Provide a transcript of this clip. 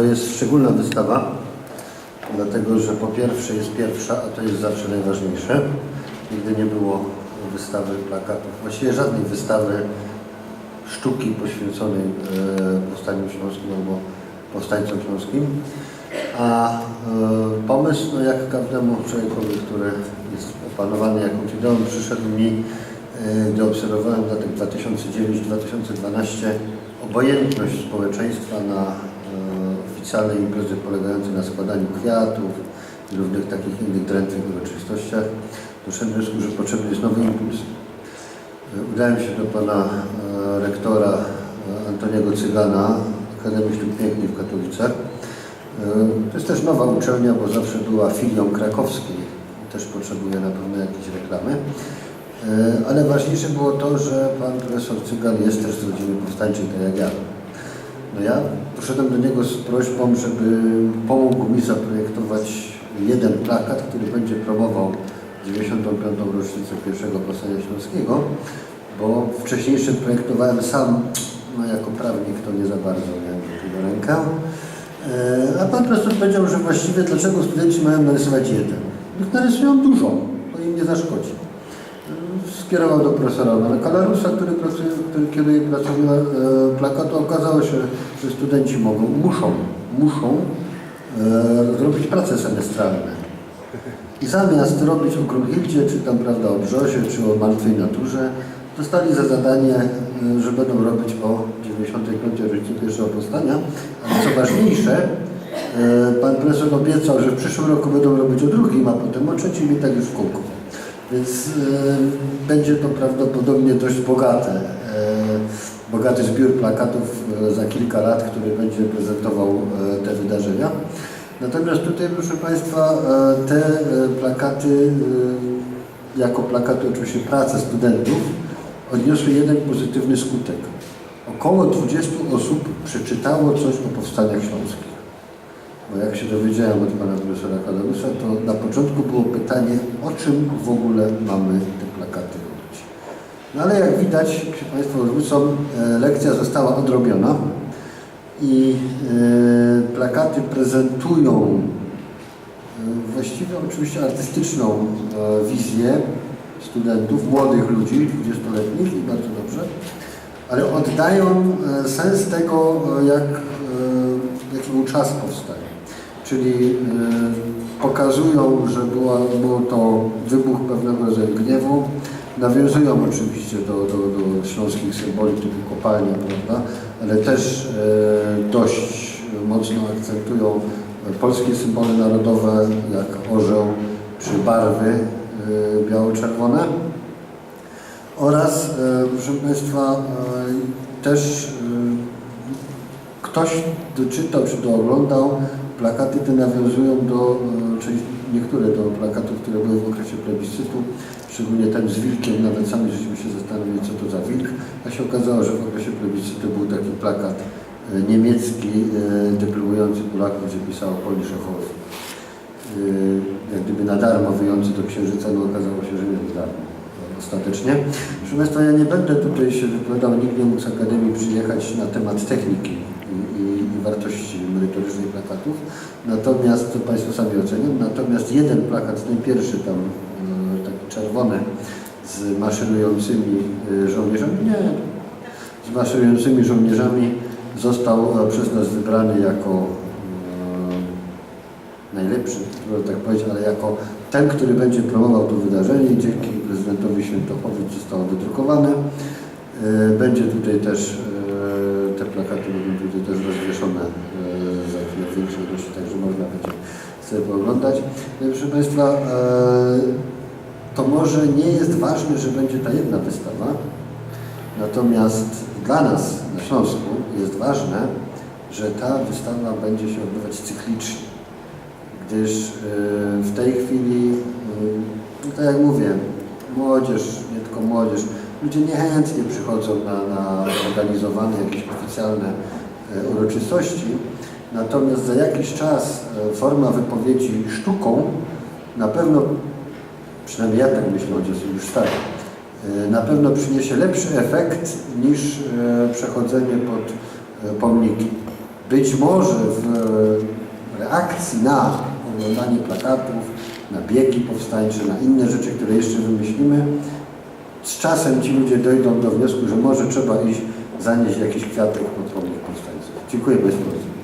To jest szczególna wystawa, dlatego że po pierwsze jest pierwsza, a to jest zawsze najważniejsze. Nigdy nie było wystawy plakatów, właściwie żadnej wystawy sztuki poświęconej e, Powstaniu Śląskim albo Powstańcom Śląskim. A e, pomysł, no jak każdemu człowiekowi, który jest opanowany jakąś ideą, przyszedł mi, e, gdy obserwowałem w latach 2009-2012 obojętność społeczeństwa na e, oficjalne imprezy polegające na składaniu kwiatów i różnych takich innych drętwych uroczystościach, doszedłem że potrzebny jest nowy impuls. Udałem się do pana e, rektora e, Antoniego Cygana, Akademii Sztuk Pięknych w Katowicach. E, To jest też nowa uczelnia, bo zawsze była filią krakowskiej. Też potrzebuje na pewno jakiejś reklamy. Ale ważniejsze było to, że pan profesor Cygan jest też z rodziny powstańczej, tak jak ja. No ja poszedłem do niego z prośbą, żeby pomógł mi zaprojektować jeden plakat, który będzie promował 95. rocznicę pierwszego powstania śląskiego, bo wcześniejszy projektowałem sam, no jako prawnik to nie za bardzo miałem do tego rękę. E, A pan profesor powiedział, że właściwie dlaczego studenci mają narysować jeden? Narysują dużo, to im nie zaszkodzi. E, Skierował do profesora Kalarusa, który, pracuje, który kieruje pracą e, plakatu. Okazało się, że studenci mogą, muszą, muszą e, zrobić prace semestralne. I zamiast robić o Krumhildzie, czy tam prawda o Brzozie, czy o martwej naturze, dostali za zadanie, y, że będą robić o 95. rocznicy pierwszego powstania. Ale co ważniejsze, y, pan profesor obiecał, że w przyszłym roku będą robić o drugim, a potem o trzecim i tak już w kółku. Więc y, będzie to prawdopodobnie dość bogate. y, Bogaty zbiór plakatów y, za kilka lat, który będzie prezentował te wydarzenia. Natomiast tutaj, proszę Państwa, e, te e, plakaty, e, jako plakaty oczywiście pracy studentów, odniosły jeden pozytywny skutek. Około 20 osób przeczytało coś o powstaniach śląskich. Bo jak się dowiedziałem od pana profesora Kalarusa, to na początku było pytanie, o czym w ogóle mamy te plakaty robić. No ale jak widać, Państwo zwrócą, e, lekcja została odrobiona i e, plakaty prezentują e, właściwie oczywiście artystyczną wizję studentów, młodych ludzi, 20-letnich i bardzo dobrze, ale oddają sens tego, jak, jaki był czas powstania. Czyli e, pokazują, że był to wybuch pewnego rodzaju gniewu, nawiązują oczywiście do, do, do śląskich symboli typu kopalnia, prawda? ale też e, dość mocno akcentują polskie symbole narodowe, jak orzeł czy barwy e, biało-czerwone. Oraz, proszę Państwa, też ktoś doczytał czy dooglądał, plakaty te nawiązują do, e, czyli niektóre do plakatów, które były w okresie plebiscytu, szczególnie ten z wilkiem, nawet sami żeśmy się zastanowili, co to za wilk, a się okazało, że w okresie plebiscytu był taki plakat e, niemiecki e, dyplomujący Polaków, gdzie pisało Polish Hof. Jak gdyby na darmo wyjący do księżyca, no okazało się, że nie na darmo ostatecznie. Proszę Państwa, ja nie będę tutaj się wypowiadał, nikt nie mógł z Akademii przyjechać na temat techniki i, wartości merytorycznej plakatów, natomiast, to Państwo sami ocenią, natomiast jeden plakat, ten pierwszy tam, e, taki czerwony, z maszerującymi e, żołnierzami, nie, z maszerującymi żołnierzami został e, przez nas wybrany jako najlepszy, trudno tak powiedzieć, ale jako ten, który będzie promował to wydarzenie dzięki prezydentowi Świętochowi zostało wydrukowane. E, Będzie tutaj też, e, te plakaty będą tutaj też rozwieszone e, za chwilę w większej ilości, także można będzie sobie pooglądać. I proszę Państwa, e, to może nie jest ważne, że będzie ta jedna wystawa, natomiast dla nas na Śląsku jest ważne, że ta wystawa będzie się odbywać cyklicznie gdyż w tej chwili, no tak jak mówię, młodzież, nie tylko młodzież, ludzie niechętnie przychodzą na, na organizowane jakieś oficjalne y, uroczystości, natomiast za jakiś czas y, forma wypowiedzi sztuką na pewno, przynajmniej ja tak myślę, chociaż już stary, y, na pewno przyniesie lepszy efekt niż przechodzenie pod pomniki. być może w e, reakcji na oglądanie plakatów, na biegi powstańcze, na inne rzeczy, które jeszcze wymyślimy, z czasem ci ludzie dojdą do wniosku, że może trzeba iść zanieść jakiś kwiatek pod pomnik powstańców. Dziękuję Państwu bardzo.